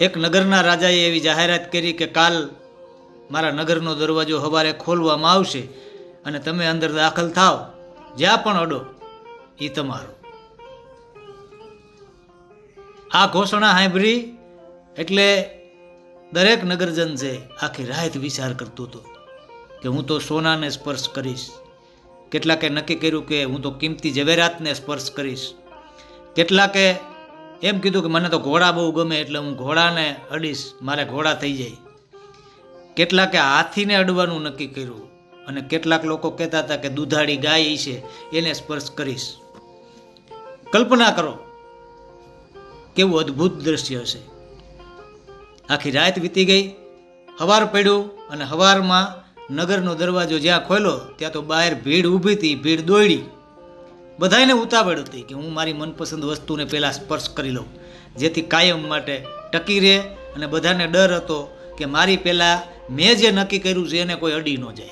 એક નગરના રાજાએ એવી જાહેરાત કરી કે કાલ મારા નગરનો દરવાજો સવારે ખોલવામાં આવશે અને તમે અંદર દાખલ થાવ જ્યાં પણ અડો એ તમારો. આ ઘોષણા સાંભળી એટલે દરેક નગરજન છે આખી રાહત વિચાર કરતો હતો કે હું તો સોનાને સ્પર્શ કરીશ. કેટલાકે નક્કી કર્યું કે હું તો કિંમતી ઝવેરાતને સ્પર્શ કરીશ. કેટલાકે એમ કીધું કે મને તો ઘોડા બહુ ગમે એટલે હું ઘોડાને અડીશ, મારે ઘોડા થઈ જાય. કેટલાકે હાથીને અડવાનું નક્કી કર્યું અને કેટલાક લોકો કહેતા હતા કે દૂધાળી ગાય છે, એને સ્પર્શ કરીશ. કલ્પના કરો, કેવું અદ્ભુત દ્રશ્ય હશે. આખી રાત વીતી ગઈ, હવાર પડ્યું અને હવારમાં નગરનો દરવાજો જ્યાં ખોલ્યો, ત્યાં તો બહાર ભીડ ઊભી હતી, ભીડ દોડી બધાને ઉતાવળ હતી કે હું મારી મનપસંદ વસ્તુને પહેલાં સ્પર્શ કરી લઉં, જેથી કાયમ માટે ટકી રહે અને બધાને ડર હતો કે મારી પહેલાં મેં જે નક્કી કર્યું છે એને કોઈ અડી ન જાય.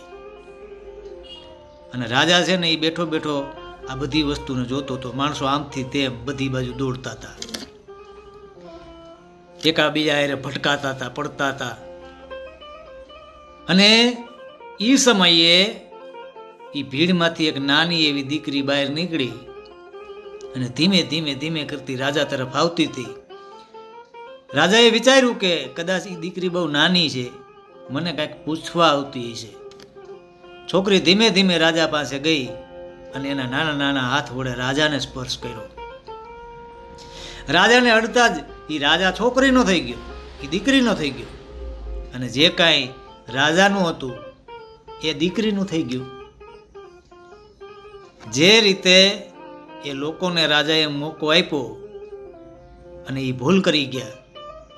અને રાજા છે ને એ બેઠો બેઠો આ બધી વસ્તુને જોતો હતો માણસો આમથી તેમ બધી બાજુ દોડતા હતા. એકાબીજા એરે ભટકાતા હતા, પડતા હતા. અને એ સમયે એ ભીડમાંથી એક નાની એવી દીકરી બહાર નીકળી અને ધીમે ધીમે ધીમે કરતી રાજા તરફ આવતી હતી. રાજાએ વિચાર્યું કે કદાચ એ દીકરી બહુ નાની છે. મને કાંઈક પૂછવા આવતી છે છોકરી ધીમે ધીમે રાજા પાસે ગઈ અને એના નાના નાના હાથ વડે રાજાને સ્પર્શ કર્યો. રાજાને અડતા જ એ રાજા છોકરીનો થઈ ગયો એ દીકરીનો થઈ ગયો. અને જે કાંઈ રાજાનું હતું, એ દીકરીનું થઈ ગયું. જે રીતે એ લોકોને રાજાએ મોકો આપ્યો અને એ ભૂલ કરી ગયા,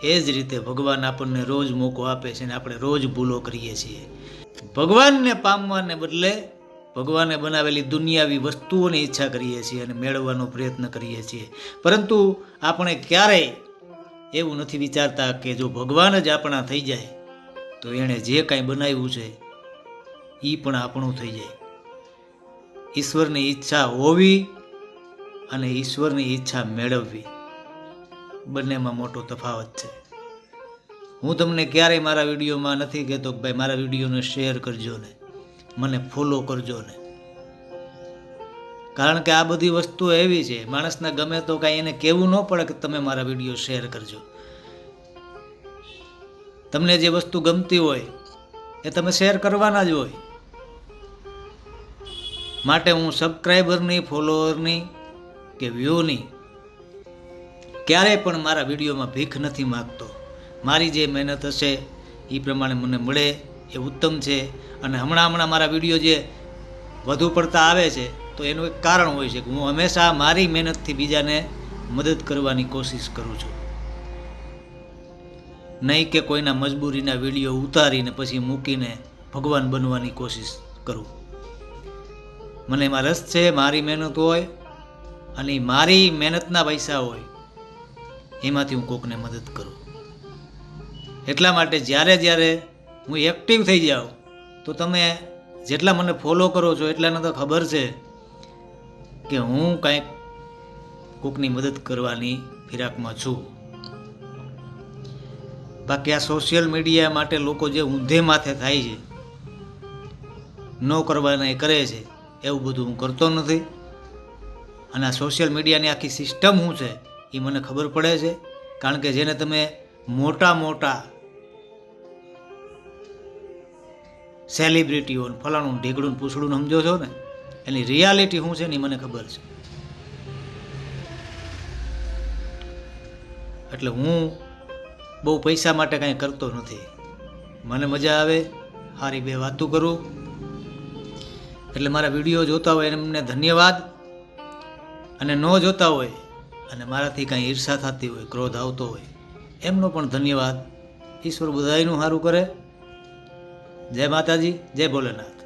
એ જ રીતે ભગવાન આપણને રોજ મોકો આપે છે અને આપણે રોજ ભૂલો કરીએ છીએ. ભગવાનને પામવાને બદલે ભગવાને બનાવેલી દુનિયાવી વસ્તુઓની ઈચ્છા કરીએ છીએ અને મેળવવાનો પ્રયત્ન કરીએ છીએ. પરંતુ આપણે ક્યારેય એવું નથી વિચારતા કે જો ભગવાન જ આપણા થઈ જાય, તો એણે જે કાંઈ બનાવ્યું છે એ પણ આપણું થઈ જાય. ઈશ્વરની ઈચ્છા હોવી અને ઈશ્વરની ઈચ્છા મેળવવી. બંનેમાં મોટો તફાવત છે. હું તમને ક્યારેય મારા વિડીયોમાં નથી કહેતો કે ભાઈ મારા વિડીયોને શેર કરજો ને, મને ફોલો કરજો ને. કારણ કે આ બધી વસ્તુ એવી છે, માણસને ગમે તો કાંઈ એને કહેવું ન પડે કે તમે મારા વીડિયો શેર કરજો. તમને જે વસ્તુ ગમતી હોય એ તમે શેર કરવાના જ હોય. માટે હું સબસ્ક્રાઈબરની ફોલોઅરની કે વ્યૂની ક્યારેય પણ મારા વિડીયોમાં ભીખ નથી માગતો. મારી જે મહેનત હશે એ પ્રમાણે મને મળે, એ ઉત્તમ છે. અને હમણાં હમણાં મારા વીડિયો જે વધુ પડતા આવે છે, તો એનું એક કારણ હોય છે કે હું હંમેશા મારી મહેનતથી બીજાને મદદ કરવાની કોશિશ કરું છું. નહીં કે કોઈના મજબૂરીના વીડિયો ઉતારીને પછી મૂકીને ભગવાન બનવાની કોશિશ કરું. મને એમાં રસ છે, મારી મહેનત હોય અને મારી મહેનતના પૈસા હોય, એમાંથી હું કોકને મદદ કરું. એટલા માટે જ્યારે જ્યારે હું એક્ટિવ થઈ જાઉં, તો તમે જેટલા મને ફોલો કરો છો એટલાને તો ખબર છે કે હું કાંઈક કોકની મદદ કરવાની ફિરાકમાં છું. બાકી આ સોશિયલ મીડિયા માટે લોકો જે ઊંધે માથે થાય છે, ન કરવાના એ કરે છે. એવું બધું હું કરતો નથી. અને આ સોશિયલ મીડિયાની આખી સિસ્ટમ શું છે, એ મને ખબર પડે છે. કારણ કે જેને તમે મોટા મોટા સેલિબ્રિટીઓને ફલાણું ઢીગડું ને પૂછડું સમજો છો ને, એની રિયાલિટી શું છે ને એ મને ખબર છે. એટલે હું બહુ પૈસા માટે કાંઈ કરતો નથી. મને મજા આવે સારી બે વાતું કરું એટલે મારા વીડિયો જોતા હોય એમને ધન્યવાદ. અને ન જોતા હોય, અને મારાથી કાંઈ ઈર્ષા થતી હોય, ક્રોધ આવતો હોય, એમનો પણ ધન્યવાદ. ઈશ્વર બધાયનું સારું કરે. જય માતાજી, જય ભોલેનાથ.